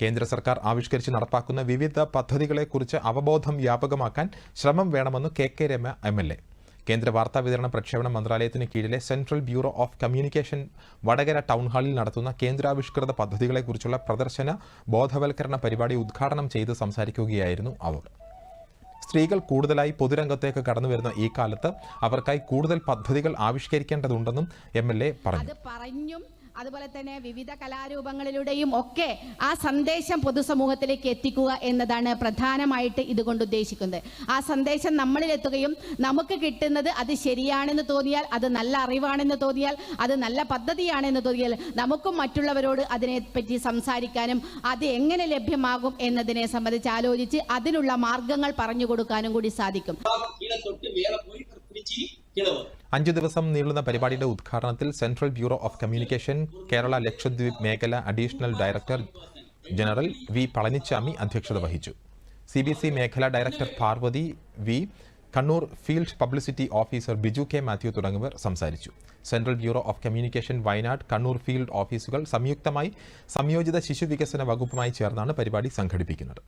കേന്ദ്ര സർക്കാർ ആവിഷ്കരിച്ച് നടപ്പാക്കുന്ന വിവിധ പദ്ധതികളെക്കുറിച്ച് അവബോധം വ്യാപകമാക്കാൻ ശ്രമം വേണമെന്ന് K K Rama M L A. കേന്ദ്ര വാർത്താ വിതരണ പ്രക്ഷേപണ മന്ത്രാലയത്തിന് കീഴിലെ central bureau of communication Vadakara town ഹാളിൽ നടത്തുന്ന കേന്ദ്രാവിഷ്കൃത പദ്ധതികളെക്കുറിച്ചുള്ള പ്രദർശന ബോധവൽക്കരണ പരിപാടി ഉദ്ഘാടനം ചെയ്ത് സംസാരിക്കുകയായിരുന്നു അവർ. സ്ത്രീകൾ കൂടുതലായി പൊതുരംഗത്തേക്ക് കടന്നു വരുന്ന ഈ കാലത്ത് അവർക്കായി കൂടുതൽ പദ്ധതികൾ ആവിഷ്കരിക്കേണ്ടതുണ്ടെന്നും എം എൽ എ പറഞ്ഞു അതുപോലെ തന്നെ വിവിധ കലാരൂപങ്ങളിലൂടെയും ഒക്കെ ആ സന്ദേശം പൊതുസമൂഹത്തിലേക്ക് എത്തിക്കുക എന്നതാണ് പ്രധാനമായിട്ട് ഇതുകൊണ്ട് ഉദ്ദേശിക്കുന്നത്. ആ സന്ദേശം നമ്മളിൽ എത്തുകയും നമുക്ക് കിട്ടുന്നത് അത് ശരിയാണെന്ന് തോന്നിയാൽ അത് നല്ല അറിവാണെന്ന് തോന്നിയാൽ അത് നല്ല പദ്ധതിയാണെന്ന് തോന്നിയാൽ നമുക്കും മറ്റുള്ളവരോട് അതിനെപ്പറ്റി സംസാരിക്കാനും അത് എങ്ങനെ ലഭ്യമാകും എന്നതിനെ സംബന്ധിച്ച് ആലോചിച്ച് അതിനുള്ള മാർഗങ്ങൾ പറഞ്ഞു കൊടുക്കാനും കൂടി സാധിക്കും. അഞ്ച് ദിവസം നീളുന്ന പരിപാടിയുടെ ഉദ്ഘാടനത്തിൽ central bureau of communication Kerala Lakshadweep മേഖല additional director general V Palanichami അധ്യക്ഷത വഹിച്ചു. സി ബി സി മേഖല director Parvathi V Kannur field publicity officer Biju K Mathew തുടങ്ങിയവർ സംസാരിച്ചു. Central bureau of communication Wayanad Kannur field ഓഫീസുകൾ സംയുക്തമായി സംയോജിത ശിശു വികസന വകുപ്പുമായി ചേർന്നാണ് പരിപാടി സംഘടിപ്പിക്കുന്നത്.